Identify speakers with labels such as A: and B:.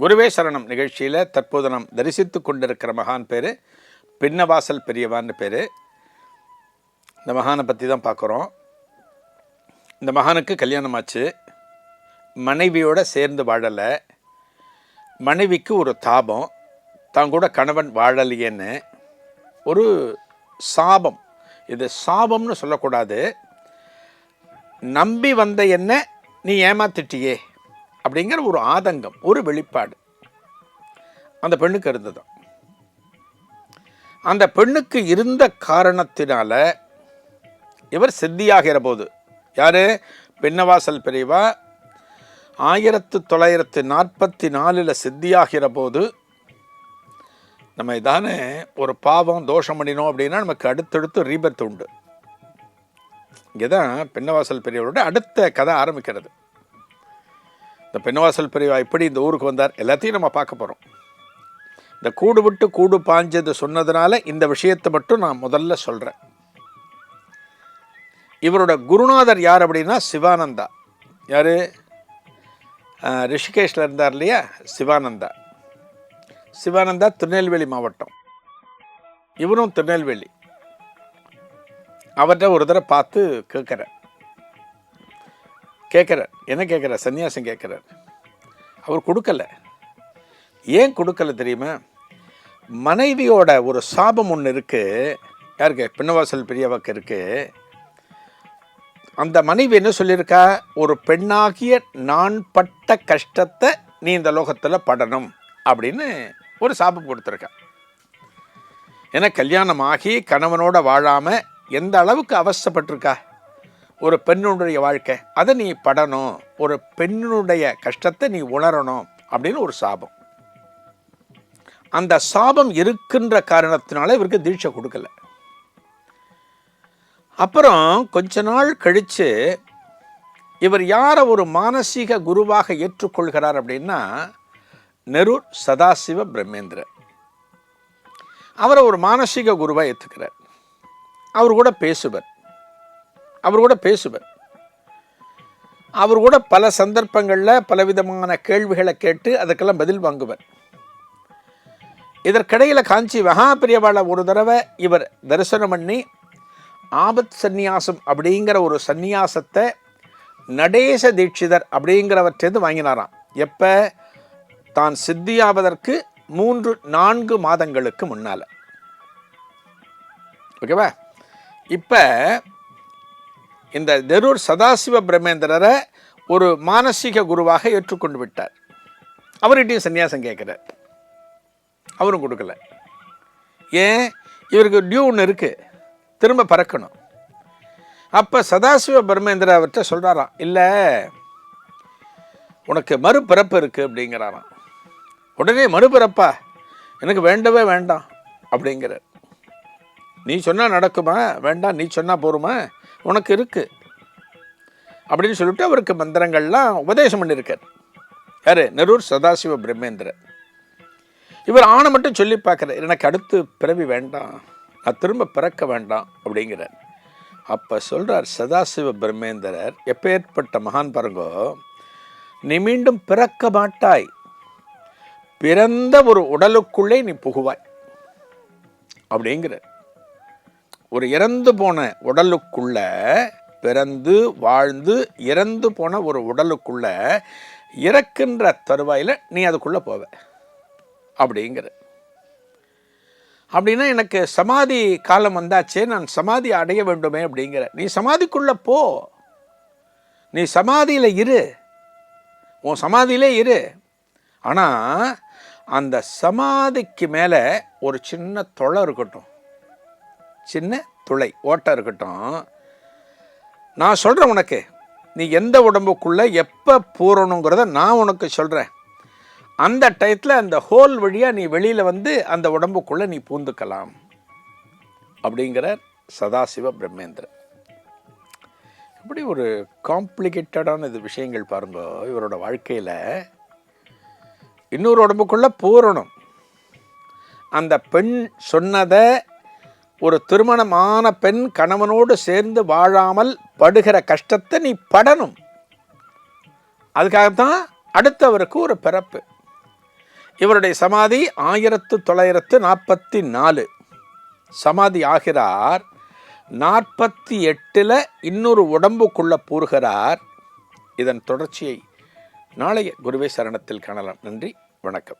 A: குருவே சரணம் நிகழ்ச்சியில் தற்போது நாம் தரிசித்து கொண்டிருக்கிற மகான் பேர் பின்னவாசல் பெரியவான்னு பேர். இந்த மகானை பற்றி தான் பார்க்குறோம். இந்த மகானுக்கு கல்யாணம் ஆச்சு மனைவியோட சேர்ந்து வாழலை. மனைவிக்கு ஒரு தாபம். தான் கூட கணவன் வாழலையேன்னு. ஒரு சாபம். இது சாபம்னு சொல்லக்கூடாது. நம்பி வந்த என்ன நீ ஏமாத்திட்டியே. அப்படிங்கிற ஒரு ஆதங்கம் ஒரு வெளிப்பாடு. அந்த பெண்ணுக்கு இருந்தது. அந்த பெண்ணுக்கு இருந்த காரணத்தினால இவர் சித்தியாகிற போது யாரு? பின்னவாசல் பிரிவா ஆயிரத்து தொள்ளாயிரத்து நாற்பத்தி நாலில் சித்தியாகிற போது நம்ம இதானே ஒரு பாவம் தோஷம் பண்ணினோம் அப்படின்னா நமக்கு அடுத்தடுத்து ரீபர்த் உண்டு. இங்கே தான் பின்னவாசல் பெரியவரோட அடுத்த கதை ஆரம்பிக்கிறது. இந்த பெண்ணவாசல் பெரியவா எப்படி இந்த ஊருக்கு வந்தார் எல்லாத்தையும் நம்ம பார்க்க போகிறோம் இந்த கூடு விட்டு கூடு பாஞ்சது சொன்னதுனால இந்த விஷயத்தை மட்டும் நான் முதல்ல சொல்கிறேன் இவரோட குருநாதர் யார் அப்படின்னா சிவானந்தா. யார்? ரிஷிகேஷில் இருந்தார் இல்லையா? சிவானந்தா. சிவானந்தா திருநெல்வேலி மாவட்டம். இவரும் திருநெல்வேலி. அவர்கிட்ட ஒரு தடவை பார்த்து கேட்குறேன். கேட்குறார். என்ன கேட்குறார்? சன்னியாசம் கேட்குறார். அவர் கொடுக்கல. ஏன் கொடுக்கல தெரியுமா? மனைவியோட ஒரு சாபம் ஒன்று இருக்குது யாருக்கு? பின்னவாசல் பெரியவாக்கு இருக்குது அந்த மனைவி என்ன சொல்லியிருக்கா? ஒரு பெண்ணாகிய நான் பட்ட கஷ்டத்தை நீ இந்த லோகத்தில் படணும் அப்படின்னு ஒரு சாபம் கொடுத்துருக்கா. ஏன்னா கல்யாணம் ஆகி கணவனோட வாழாமல் எந்த அளவுக்கு அவஸ்தைப்பட்டிருக்கா? ஒரு பெண்ணுடைய வாழ்க்கை. அதை நீ படணும். ஒரு பெண்ணுடைய கஷ்டத்தை நீ உணரணும் அப்படின்னு ஒரு சாபம். அந்த சாபம் இருக்கின்ற காரணத்தினால இவருக்கு தீட்சை கொடுக்கல. அப்புறம் கொஞ்ச நாள் கழித்து இவர் யாரை ஒரு மானசீக குருவாக ஏற்றுக்கொள்கிறார் அப்படின்னா நெரூர் சதாசிவ பிரம்மேந்திர. அவரை ஒரு மானசீக குருவாக ஏற்றுக்கிறார் அவர் கூட பேசுவர். அவர் கூட பேசுவர் அவர் கூட பல சந்தர்ப்பங்களில் பலவிதமான கேள்விகளை கேட்டு அதுக்கெல்லாம் பதில் வாங்குவார் இதற்கிடையில் காஞ்சி மகாபிரியவாளை ஒரு தடவை இவர் தரிசனம் பண்ணி ஆபத் சந்நியாசம் அப்படிங்கிற ஒரு சந்நியாசத்தை நடேச தீட்சிதர் அப்படிங்கிறவற்றேந்து வாங்கினாராம். எப்போ? தான் சித்தியாவதற்கு மூன்று நான்கு மாதங்களுக்கு முன்னால். ஓகேவா? இப்போ இந்த தெரூர் சதாசிவ பிரமேந்திரரை ஒரு மானசீக குருவாக ஏற்றுக்கொண்டு விட்டார். அவர்கிட்டையும் சன்னியாசம் கேட்குறார். அவரும் கொடுக்கல. ஏன்? இவருக்கு டியூ ஒன்று இருக்குது திரும்ப பறக்கணும். அப்போ சதாசிவ பிரமேந்திர அவர்கிட்ட சொல்கிறாராம் இல்லை உனக்கு மறுபிறப்பு இருக்குது அப்படிங்கிறாராம். உடனே மறுபிறப்பா? எனக்கு வேண்டவே வேண்டாம் அப்படிங்கிறார். நீ சொன்னால் நடக்குமா? வேண்டாம் நீ சொன்னால் போருமா? உனக்கு இருக்குது அப்படின்னு சொல்லிட்டு அவருக்கு மந்திரங்கள்லாம் உபதேசம் பண்ணியிருக்கார் யார்? நெரூர் சதாசிவ பிரம்மேந்திர இவர் ஆணை மட்டும் சொல்லி பார்க்குறார். எனக்கு அடுத்து பிறவி வேண்டாம். நான் திரும்ப பிறக்க வேண்டாம் அப்படிங்கிறார். அப்போ சொல்கிறார் சதாசிவ பிரம்மேந்திரர் எப்பேற்பட்ட மகான் பாருங்கோ நீ மீண்டும் பிறக்க மாட்டாய். பிறந்த ஒரு உடலுக்குள்ளே நீ புகுவாய். அப்படிங்கிறார். ஒரு இறந்து போன உடலுக்குள்ள பிறந்து வாழ்ந்து இறந்து போன ஒரு உடலுக்குள்ள இறக்கின்ற தருவாயில் நீ அதுக்குள்ளே போவ. அப்படிங்கிற. அப்படின்னா எனக்கு சமாதி காலம் வந்தாச்சே நான் சமாதி அடைய வேண்டுமே அப்படிங்கிற. நீ சமாதிக்குள்ளே போ. நீ சமாதியில் இரு. உன் சமாதியிலே இரு. ஆனால் அந்த சமாதிக்கு மேலே ஒரு சின்ன தொலை இருக்கட்டும். சின்ன துளை ஓட்டை இருக்கட்டும். நான் சொல்கிறேன் உனக்கு. நீ எந்த உடம்புக்குள்ளே எப்போ பூரணுங்கிறத நான் உனக்கு சொல்கிறேன் அந்த டயத்தில் அந்த ஹோல் வழியாக நீ வெளியில் வந்து அந்த உடம்புக்குள்ளே நீ பூந்துக்கலாம். அப்படிங்கிற சதாசிவ பிரம்மேந்திரன். இப்படி ஒரு காம்ப்ளிகேட்டடான இது விஷயங்கள் பாருங்க இவரோட வாழ்க்கையில். இன்னொரு உடம்புக்குள்ளே பூரணம். அந்த பெண் சொன்னதை ஒரு திருமணமான பெண் கணவனோடு சேர்ந்து வாழாமல் படுகிற கஷ்டத்தை நீ படணும். அதுக்காகத்தான் அடுத்தவருக்கு ஒரு பிறப்பு. இவருடைய சமாதி ஆயிரத்து தொள்ளாயிரத்து நாற்பத்தி நாலு. சமாதி ஆகிறார் நாற்பத்தி எட்டில் இன்னொரு உடம்புக்குள்ள கூறுகிறார் இதன் தொடர்ச்சியை நாளைய குருவே சரணத்தில் காணலாம். நன்றி வணக்கம்.